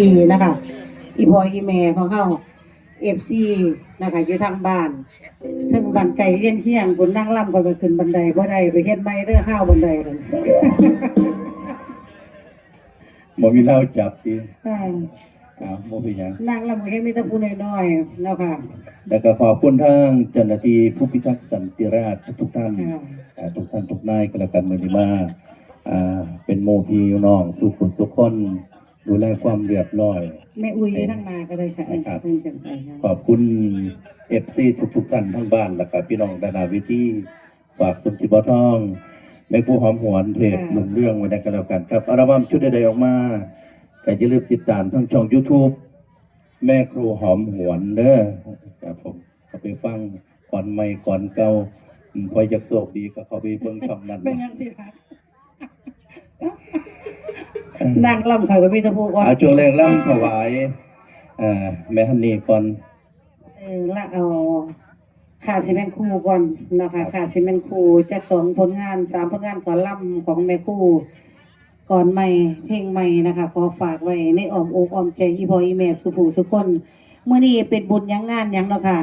ดีนะคะ อีพออีแม่ของเขาเอฟซีนะคะอยู่ทางบ้านถึงบันไก่เลี้ยนเที่ยงคนนั่งล่ำก็ก็ขึ้นบันไดบ่ได้ไปเฮ็ดไม้เด้อข้าวบันไดนั่นหมอมีเหล้าจับตีอ่าอ้าวบ่เป็นหยังนั่งล่ำก็แค่มีแต่ผู้น้อยๆเนาะค่ะแล้วก็ขอบคุณทางเจ้าหน้าที่ผู้พิทักษ์สันติราษฎร์ทุกๆท่านค่ะอ่าทุกท่านทุกนายก็แล้วกันมื้อนี้มาอ่าเป็นโมพี่น้องสู่คนสุขคน ดูแลความเรียบร้อย แม่อุ้ยทั้งนาก็ได้ค่ะนะครับ เพิ่นกันไปค่ะขอบคุณเอฟซีทุกๆท่านทั้งบ้านแล้วก็พี่น้องดานาวิธีฝากสมจิตบ่ทองแม่ครูหอมหวนเพจลุงเรื่องไว้ได้กันแล้วกันครับอัลบั้มชุดใดๆออกมาก็อย่าลืมติดตามทั้งช่อง YouTube แม่ครูหอมหวนเด้อครับผมเข้าไปฟังก่อนใหม่ก่อนเก่าอืมพออยากโศกดีก็เข้าไปเบิ่งช่องนั้นเป็นยังสิคะ นั่งล่ำเขาก็มีแต่ผู้อ่อนเอาช่วงแรกล่ำถวายเอ่อแม่ฮันนี่ก่อนเออละเอาขาดซีเมนต์ครูก่อนนะคะขาดซีเมนต์ครูจากสองผลงานสามผลงานก่อนล่ำของแม่ครูก่อนใหม่เพลงใหม่นะคะ ขอฝากไว้ในอ้อมอกอ้อมใจอีพออีแม่สุผู้สุคนเมื่อนี้เป็นบุญยังงานยังเนาะค่ะ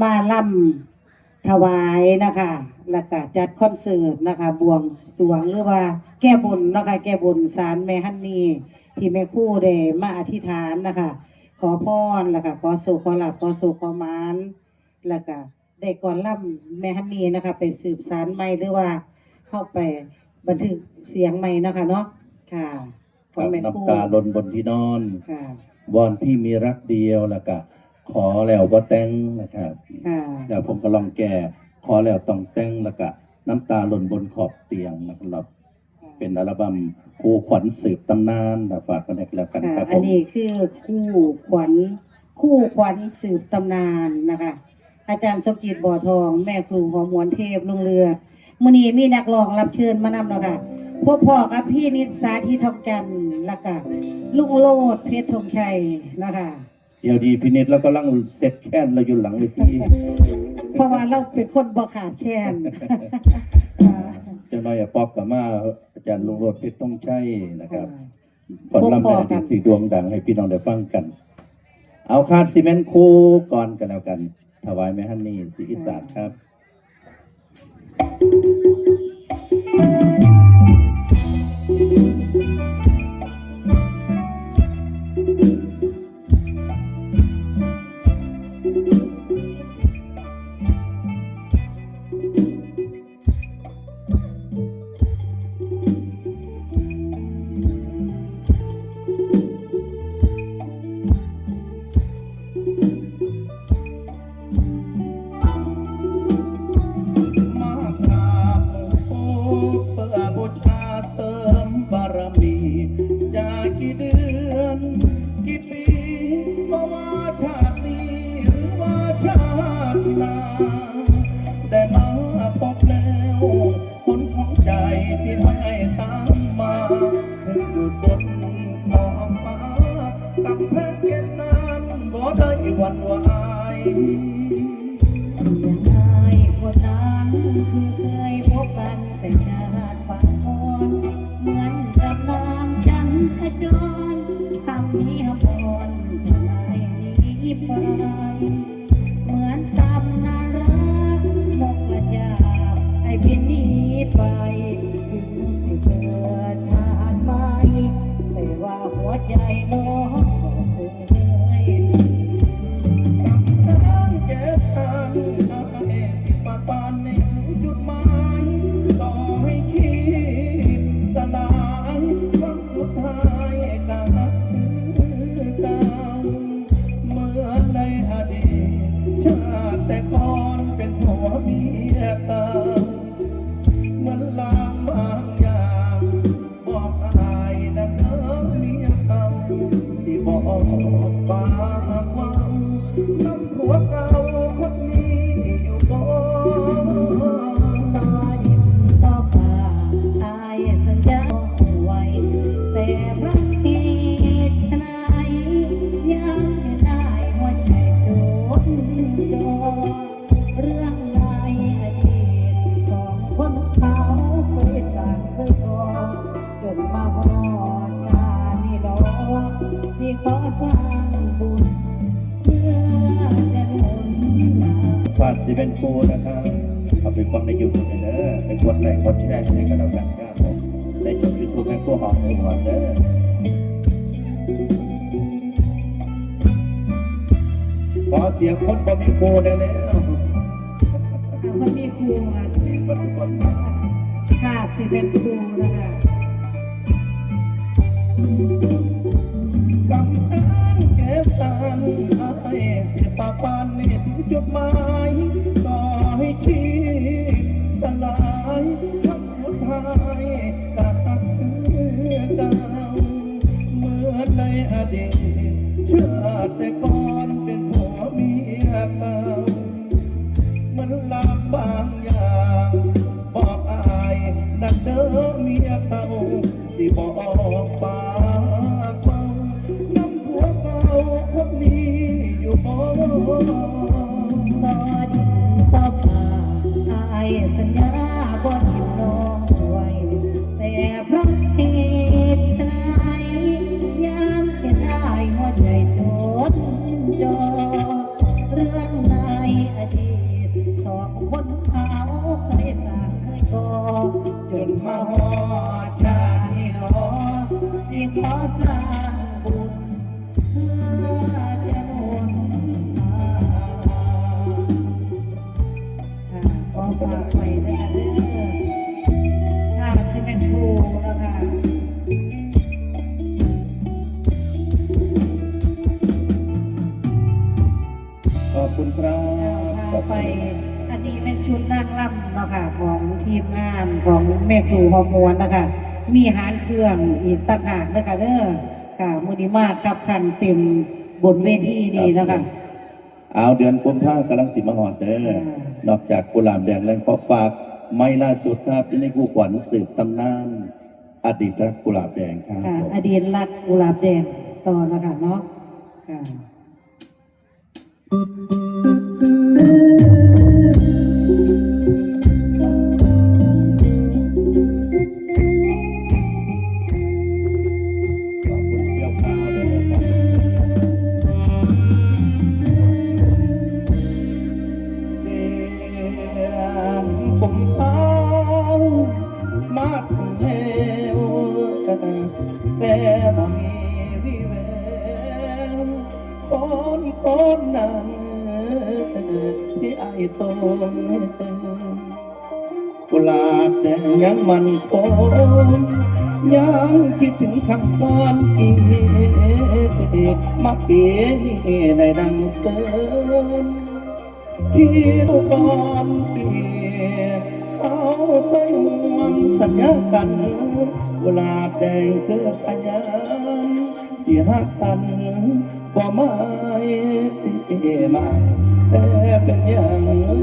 มาล่ำ ถวายนะคะแล้วก็จัดคอนเสิร์ตนะคะ บวงสรวงหรือว่าแก้บนเนาะคะแก้บนสารแม่ฮันนี่ที่แม่ครู่ได้มาอธิษฐานนะคะ ขอพรแล้วก็ขอสู่ขอหลับขอสู่ขอมานแล้วก็ได้ก่อนล่ำแม่ฮันนี่นะคะ ไปสืบสารใหม่หรือว่าเข้าไปบันทึกเสียงใหม่นะคะเนาะค่ะขคองรับแม่ครู่น้ำตาลนบนที่นอนค่ะวอนพี่มีรักเดียวแล้วก็ ขอแล้วว่าแต่งนะครับค่ะแล้วผมก็ลองแก่ขอแล้วต้องแต่งแล้วก็น้ำตาหล่นบนขอบเตียงนะครับ เป็นอัลบั้มครูขวัญสืบตำนานนะฝากกันให้แล้วกันค่ะครับผอันมนี้คือคู่ขวัญคู่ขวัญสืบตำนานนะคะ อาจารย์สมจิตบ่อทอง แม่ครูหอมหวนเทพลุงเรือมื้อนี้มีนักร้องรับเชิญมานำเนาะค่ะพวกพ่อกับพี่นิสาที่ทองจันทร์แล้วก็ลุงโลดเพชรธงชัยนะคะ เดี๋ยวดีพินิจแล้วก็ลังเสร็จแค่นเราอยู่หลังเวทีเพราะว่าเราเป็นคนบ่ขาดแคลนเจ้าน้อยอะปอกกับมาอาจารย์ลุงโรดเพชรต้องใช่นะครับค่ะก่อนลำพในบอกัดีนตสีดวงดังให้พี่น้องได้ฟังกัน เอาคาดซีเมนต์คู่ก่อนกันแล้วกัน ถวายแม่ฮันนี่ศรีอีสานครับม กี่เดือน กี่ปีเพราว่าชาตินี้หรือว่าชาติหน้าได้มาพบแล้วคนของใจที่ไม่ตามมาถึงอยู่สุดขอบฟ้ากับแผ่นเกสานบ่ได้หวันไหวเสียงอายคนนั้นคือเคยพบกันแต่ชา นี้ไปเหมือนตำนานรักนกกระยาบไอ้พินนี้ไปถึงสิเจอชาติใหม่แต่ว่าหัวใจน้อง สร้างเคยก่อจนมาพอชาตินี้ดอกสิขอสร้างบุญเพื่อจะหนุนนำฝากสิเป็นครูนะครับเอาไปฟังในยูทูบเลยเด้อไปกดไลค์กดแชร์ให้กันแล้วกันครับผมในจบยูทูบแม่ครูหอมหัวเด้อขอเสียงคนบ่มีครูได้แล้วคนมีครูมาเห็นบ่ทุกคนค่ะสิเป็นครูนะคะ กำแพงแกสันไอ้สิฝ่าฟันนี่ถึงจุดหมายต่อให้ชีพสลายคำสุดท้ายก็คือเก่าเมื่อในอดีตเชาติแต่ก่อนเป็นผัวเมียเก่ามันลามบางอย่างบอกอายนั่นเด้อเมียเขาสิบอกป ตอดินต่อฟ้าอสัญญาบ่ทิมน้องไว้แต่เพราะเหตุไฉนยามเห็นอายหัวใจจดจ่อเรื่องในอดีตสองคนเขาเคยสร้างเคยก่อจจนมาหออดดชาติติหหออสิขอสร้าง ขอฝาไว้ด้วยนะเด้อค่ะสิเป็นครูแล้วค่ะขอบคุณครับขพาไป อันนี้เป็นชุดนางรำเนาะค่ะของทีมงานของแม่ครูฮอร์โมนนะคะ มีหางเครื่องอีกต่างหากนะคะเด้อค่ะมือนี้มากครับคันเต็มบนเวทีนี่นะคะ เอาเดือนกุมภาพันธ์กำลังสิมาหอดเด้อ นอกจากกุหลาบแดงแล้วขอฝากไม่ล่าสุดครับที่ในคู่ขวัญสืบตำนาน อดีตรักกุหลาบแดงครับค่ะผมอดีตรักกุหลาบแดงต่อนะคะเนาะค่ะ ที่ไอ้ส่งกุหลาบแดงยังมันคงยังคิดถึงคำก่อนกี่มาเปลี่ยนในดังเสริมคิดก่อนปีเขาเคยห่วงสัญญากันกุหลาบแดงคือพยานเสียหักกันบ่ไม่มา แต่เป็นอย่าง